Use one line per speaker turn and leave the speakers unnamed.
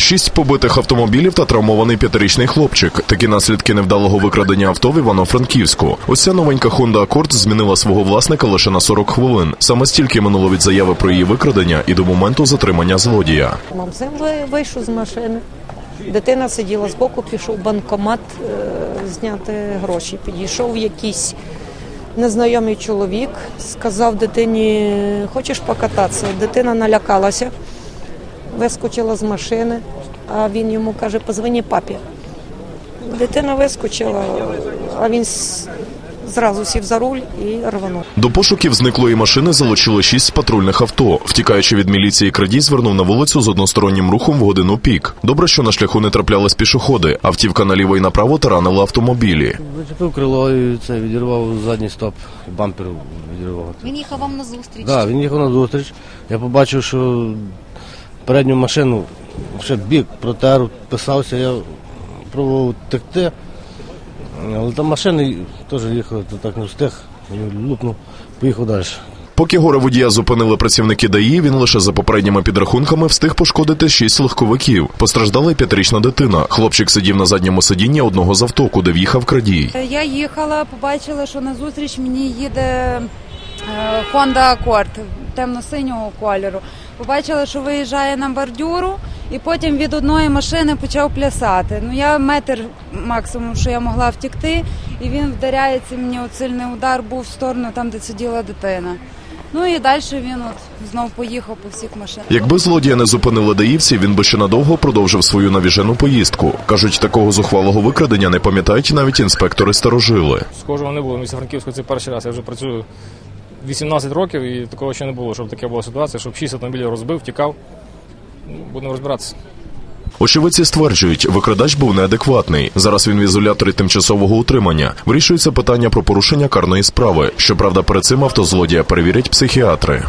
Шість побитих автомобілів та травмований п'ятирічний хлопчик. Такі наслідки невдалого викрадення авто в Івано-Франківську. Ось новенька Honda Accord змінила свого власника лише на 40 хвилин. Саме стільки минуло від заяви про її викрадення і до моменту затримання злодія.
Максим ви- вийшов з машини. Дитина сиділа збоку, пішов банкомат е, зняти гроші. Підійшов якийсь незнайомий чоловік, сказав дитині, хочеш покататися? Дитина налякалася, вискочила з машини, а він йому каже, позвони папі. Дитина вискочила, а він зразу сів за руль і рванув.
До пошуків зниклої машини залучили шість патрульних авто. Втікаючи від міліції, крадій звернув на вулицю з одностороннім рухом в годину пік. Добре, що на шляху не траплялись пішоходи. Автівка наліво і направо таранила автомобілі.
Зачепив крило і це відірвав задній стоп, бампер відірвав.
Він їхав вам на зустріч.
Да, він їхав на зустріч. Я побачив, що передню машину ще бік протер, писався, я пробував текти. Але там машини теж їхали, то так не встиг, лупнув, поїхав далі.
Поки горе водія зупинили працівники ДАІ, він лише за попередніми підрахунками встиг пошкодити шість легковиків. Постраждала й п'ятирічна дитина. Хлопчик сидів на задньому сидінні одного з авто, куди в'їхав крадій.
Я їхала, побачила, що назустріч мені їде е, Honda Accord темно-синього кольору. Побачила, що виїжджає на бордюру, і потім від одної машини почав плясати. Ну я метр максимум, що я могла втікти, і він вдаряється. Мені от сильний удар був в сторону там, де сиділа дитина. Ну і далі він от знов поїхав по всіх машинах.
Якби злодія не зупинили даївці, він би ще надовго продовжив свою навіжену поїздку. Кажуть, такого зухвалого викрадення не пам'ятають навіть інспектори старожили.
Схожого не було. В місті Франківську це перший раз. Я вже працюю 18 років і такого ще не було, щоб таке була ситуація, щоб 6 автомобілів розбив, тікав. Будемо розбиратися.
Очевидці стверджують, викрадач був неадекватний. Зараз він в ізоляторі тимчасового утримання. Вирішується питання про порушення карної справи. Щоправда, перед цим автозлодія перевірять психіатри.